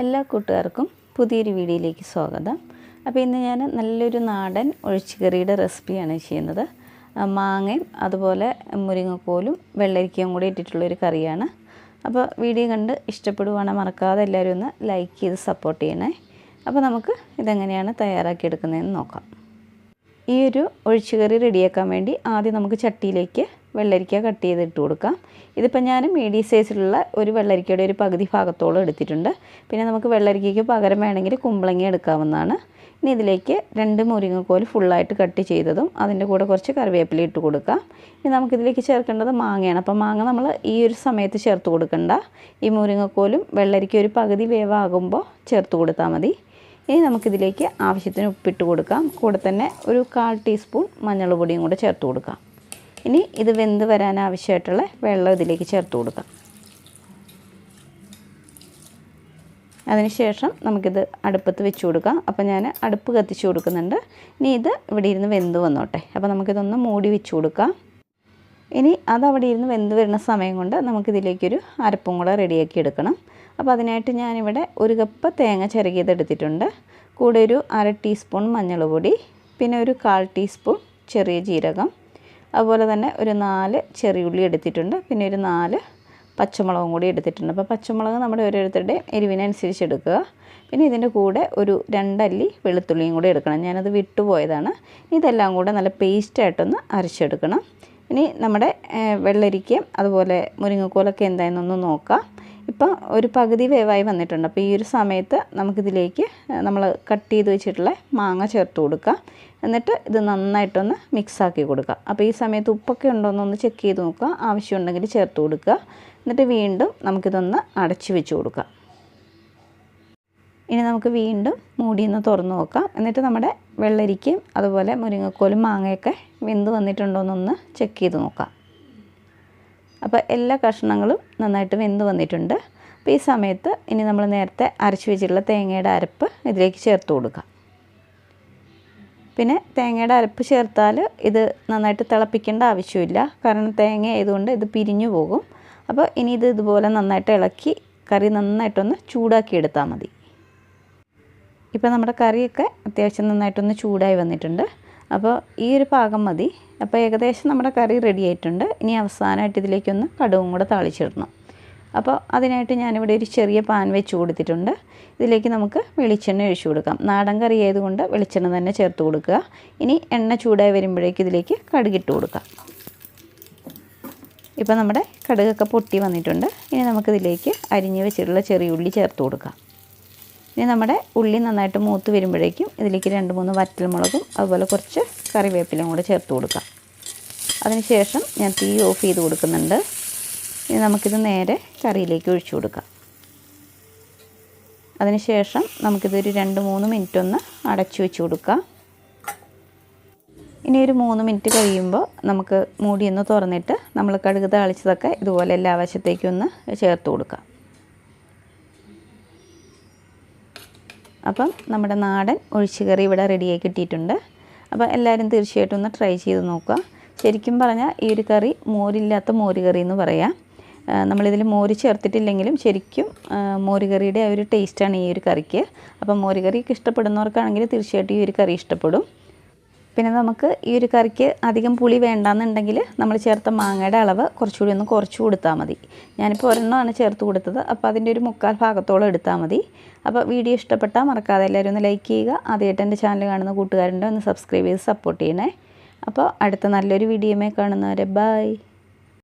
എല്ലാ കൂട്ടുകാർക്കും പുതിയൊരു വീഡിയോയിലേക്ക് സ്വാഗതം. അപ്പോൾ ഇന്ന് ഞാൻ നല്ലൊരു നാടൻ ഒഴിച്ചുകറിയുടെ റെസിപ്പിയാണ് ചെയ്യുന്നത്. മാങ്ങയും അതുപോലെ മുരിങ്ങക്കോലും വെള്ളരിക്കയും കൂടി ഇട്ടിട്ടുള്ളൊരു കറിയാണ്. അപ്പോൾ വീഡിയോ കണ്ട് ഇഷ്ടപ്പെടുവാണെങ്കിൽ മറക്കാതെ എല്ലാവരും ഒന്ന് ലൈക്ക് ചെയ്ത് സപ്പോർട്ട് ചെയ്യണേ. അപ്പോൾ നമുക്ക് ഇതെങ്ങനെയാണ് തയ്യാറാക്കിയെടുക്കുന്നതെന്ന് നോക്കാം. ഈ ഒരു ഒഴിച്ചുകറി റെഡിയാക്കാൻ വേണ്ടി ആദ്യം നമുക്ക് ചട്ടിയിലേക്ക് വെള്ളരിക്ക കട്ട് ചെയ്ത് ഇട്ട് കൊടുക്കാം. ഇതിപ്പോൾ ഞാൻ മീഡിയം സൈസിലുള്ള ഒരു വെള്ളരിക്കയുടെ ഒരു പകുതി ഭാഗത്തോളം എടുത്തിട്ടുണ്ട്. പിന്നെ നമുക്ക് വെള്ളരിക്കയ്ക്ക് പകരം വേണമെങ്കിൽ കുമ്പളങ്ങ എടുക്കാവുന്നതാണ്. ഇനി ഇതിലേക്ക് രണ്ട് മുരിങ്ങക്കോൽ ഫുള്ളായിട്ട് കട്ട് ചെയ്തതും അതിന്റെ കൂടെ കുറച്ച് കറിവേപ്പില ഇട്ട് കൊടുക്കാം. ഇനി നമുക്കിതിലേക്ക് ചേർക്കേണ്ടത് മാങ്ങയാണ്. അപ്പോൾ മാങ്ങ നമ്മൾ ഈ ഒരു സമയത്ത് ചേർത്ത് കൊടുക്കണ്ട. ഈ മുരിങ്ങക്കോലും വെള്ളരിക്ക ഒരു പകുതി വേവാകുമ്പോൾ ചേർത്ത് കൊടുത്താൽ മതി. ഇനി നമുക്കിതിലേക്ക് ആവശ്യത്തിന് ഉപ്പിട്ട് കൊടുക്കാം. കൂടെ തന്നെ ഒരു കാൽ ടീസ്പൂൺ മഞ്ഞൾ പൊടിയും കൂടെ ചേർത്ത് കൊടുക്കാം. ഇനി ഇത് വെന്ത് വരാൻ ആവശ്യമായിട്ടുള്ള വെള്ളം ഇതിലേക്ക് ചേർത്ത് കൊടുക്കാം. അതിനുശേഷം നമുക്കിത് അടുപ്പത്ത് വെച്ച് കൊടുക്കാം. അപ്പോൾ ഞാൻ അടുപ്പ് കത്തിച്ച് കൊടുക്കുന്നുണ്ട്. ഇനി ഇത് ഇവിടെ ഇരുന്ന് വെന്ത് വന്നോട്ടെ. അപ്പോൾ നമുക്കിതൊന്ന് മൂടി വെച്ച് കൊടുക്കാം. ഇനി അതവിടെ ഇരുന്ന് വെന്ത് വരുന്ന സമയം കൊണ്ട് നമുക്കിതിലേക്കൊരു അരപ്പും കൂടെ റെഡിയാക്കി എടുക്കണം. അപ്പോൾ അതിനായിട്ട് ഞാനിവിടെ ഒരു കപ്പ് തേങ്ങ ചിരകിയത് എടുത്തിട്ടുണ്ട്. കൂടെ ഒരു അര ടീസ്പൂൺ മഞ്ഞൾ പൊടി പിന്നെ ഒരു കാൽ ടീസ്പൂൺ ചെറിയ ജീരകം അതുപോലെ തന്നെ ഒരു നാല് ചെറിയ ഉള്ളി എടുത്തിട്ടുണ്ട്. പിന്നെ ഒരു നാല് പച്ചമുളകും കൂടി എടുത്തിട്ടുണ്ട്. അപ്പോൾ പച്ചമുളക് നമ്മുടെ ഓരോരുത്തരുടെയും എരിവിനനുസരിച്ച് എടുക്കുക. പിന്നെ ഇതിന്റെ കൂടെ ഒരു രണ്ടല്ലി വെളുത്തുള്ളിയും കൂടി എടുക്കണം. ഞാനത് വിട്ടുപോയതാണ് ഇതെല്ലാം കൂടെ നല്ല പേസ്റ്റായിട്ടൊന്ന് അരച്ചെടുക്കണം. ഇനി നമ്മുടെ വെള്ളരിക്കയും അതുപോലെ മുരിങ്ങക്കോലൊക്കെ എന്തായെന്നൊന്ന് നോക്കാം. ഇപ്പം ഒരു പകുതി വേവായി വന്നിട്ടുണ്ട്. അപ്പോൾ ഈ ഒരു സമയത്ത് നമുക്കിതിലേക്ക് നമ്മൾ കട്ട് ചെയ്ത് വെച്ചിട്ടുള്ള മാങ്ങ ചേർത്ത് കൊടുക്കുക എന്നിട്ട് ഇത് നന്നായിട്ടൊന്ന് മിക്സാക്കി കൊടുക്കുക അപ്പോൾ ഈ സമയത്ത് ഉപ്പൊക്കെ ഉണ്ടോയെന്നൊന്ന് ചെക്ക് ചെയ്ത് നോക്കുക. ആവശ്യമുണ്ടെങ്കിൽ ചേർത്ത് കൊടുക്കുക. എന്നിട്ട് വീണ്ടും നമുക്കിതൊന്ന് അടച്ച് വെച്ച് കൊടുക്കുക ഇനി നമുക്ക് വീണ്ടും മൂടിയൊന്ന് തുറന്ന് നോക്കാം. എന്നിട്ട് നമ്മുടെ വെള്ളരിക്കയും അതുപോലെ മുരിങ്ങക്കോലും മാങ്ങയൊക്കെ വെന്ത് വന്നിട്ടുണ്ടോയെന്നൊന്ന് ചെക്ക് ചെയ്ത് നോക്കാം. അപ്പോൾ എല്ലാ കഷ്ണങ്ങളും നന്നായിട്ട് വെന്ത് വന്നിട്ടുണ്ട്. അപ്പോൾ ഈ സമയത്ത് ഇനി നമ്മൾ നേരത്തെ അരച്ച് വെച്ചിട്ടുള്ള തേങ്ങയുടെ അരപ്പ് ഇതിലേക്ക് ചേർത്ത് കൊടുക്കുക പിന്നെ തേങ്ങയുടെ അരപ്പ് ചേർത്താൽ ഇത് നന്നായിട്ട് തിളപ്പിക്കേണ്ട ആവശ്യമില്ല. കാരണം തേങ്ങ ആയതുകൊണ്ട് ഇത് പിരിഞ്ഞു പോകും. അപ്പോൾ ഇനി ഇത് ഇതുപോലെ നന്നായിട്ട് ഇളക്കി കറി നന്നായിട്ടൊന്ന് ചൂടാക്കി എടുത്താൽ മതി. ഇപ്പോൾ നമ്മുടെ കറിയൊക്കെ അത്യാവശ്യം നന്നായിട്ടൊന്ന് ചൂടായി വന്നിട്ടുണ്ട്. അപ്പോൾ ഈ ഒരു പാകം മതി. അപ്പോൾ ഏകദേശം നമ്മുടെ കറി റെഡി ആയിട്ടുണ്ട്. ഇനി അവസാനമായിട്ട് ഇതിലേക്കൊന്ന് കടുവും കൂടെ താളിച്ചിടണം. അപ്പോൾ അതിനായിട്ട് ഞാനിവിടെ ഒരു ചെറിയ പാൻ വെച്ച് കൊടുത്തിട്ടുണ്ട്. ഇതിലേക്ക് നമുക്ക് വെളിച്ചെണ്ണ ഒഴിച്ചു കൊടുക്കാം. നാടൻ കറി ആയതുകൊണ്ട് വെളിച്ചെണ്ണ തന്നെ ചേർത്ത് കൊടുക്കുക. ഇനി എണ്ണ ചൂടായി വരുമ്പോഴേക്ക് ഇതിലേക്ക് കടുകിട്ട് കൊടുക്കാം. ഇപ്പോൾ നമ്മുടെ കടുകൊക്കെ പൊട്ടി വന്നിട്ടുണ്ട്. ഇനി നമുക്കിതിലേക്ക് അരിഞ്ഞ് വെച്ചിട്ടുള്ള ചെറിയ ഉള്ളി ചേർത്ത് കൊടുക്കാം. ഇനി നമ്മുടെ ഉള്ളി നന്നായിട്ട് മൂത്ത് വരുമ്പോഴേക്കും ഇതിലേക്ക് രണ്ട് മൂന്ന് വറ്റൽമുളകും അതുപോലെ കുറച്ച് കറിവേപ്പിലയും കൂടെ ചേർത്ത് കൊടുക്കാം. അതിനുശേഷം ഞാൻ തീ ഓഫ് ചെയ്ത് കൊടുക്കുന്നുണ്ട്. ഇനി നമുക്കിത് നേരെ കറിയിലേക്ക് ഒഴിച്ചു കൊടുക്കാം. അതിനുശേഷം നമുക്കിതൊരു രണ്ട് മൂന്ന് മിനിറ്റ് ഒന്ന് അടച്ചു വെച്ച് കൊടുക്കാം. ഇനി ഒരു മൂന്ന് മിനിറ്റ് കഴിയുമ്പോൾ നമുക്ക് മൂടിയൊന്ന് തുറന്നിട്ട് നമ്മൾ കടുക് താളിച്ചതൊക്കെ ഇതുപോലെ എല്ലാ വശത്തേക്കും ഒന്ന് ചേർത്ത് കൊടുക്കാം. അപ്പം നമ്മുടെ നാടൻ ഒഴിച്ചുകറി ഇവിടെ റെഡിയായി കിട്ടിയിട്ടുണ്ട്. അപ്പോൾ എല്ലാവരും തീർച്ചയായിട്ടും ഒന്ന് ട്രൈ ചെയ്ത് നോക്കുക. ശരിക്കും പറഞ്ഞാൽ ഈ ഒരു കറി മോരില്ലാത്ത മോര് കറി എന്ന് പറയാം. നമ്മളിതിൽ മോര് ചേർത്തിട്ടില്ലെങ്കിലും ശരിക്കും മോരുകറിയുടെ മോര് ആ ഒരു ടേസ്റ്റാണ് ഈ ഒരു കറിക്ക്. അപ്പം മോരുകറിയൊക്കെ ഇഷ്ടപ്പെടുന്നവർക്കാണെങ്കിൽ തീർച്ചയായിട്ടും ഈ ഒരു കറി ഇഷ്ടപ്പെടും. പിന്നെ നമുക്ക് ഈ ഒരു കറിക്ക് അധികം പുളി വേണ്ടാന്നുണ്ടെങ്കിൽ നമ്മൾ ചേർത്ത മാങ്ങയുടെ അളവ് കുറച്ചുകൂടി ഒന്ന് കുറച്ച് കൊടുത്താൽ മതി. ഞാനിപ്പോൾ ഒരെണ്ണമാണ് ചേർത്ത് കൊടുത്തത്. അപ്പോൾ അതിന്റെ ഒരു മുക്കാൽ ഭാഗത്തോളം എടുത്താൽ മതി. അപ്പോൾ വീഡിയോ ഇഷ്ടപ്പെട്ടാൽ മറക്കാതെ എല്ലാവരും ഒന്ന് ലൈക്ക് ചെയ്യുക. ആദ്യമായിട്ട് എന്റെ ചാനൽ കാണുന്ന കൂട്ടുകാരുണ്ട് ഒന്ന് സബ്സ്ക്രൈബ് ചെയ്ത് സപ്പോർട്ട് ചെയ്യണേ. അപ്പോൾ അടുത്ത നല്ലൊരു വീഡിയോമേ കാണുന്നവരെ ബൈ.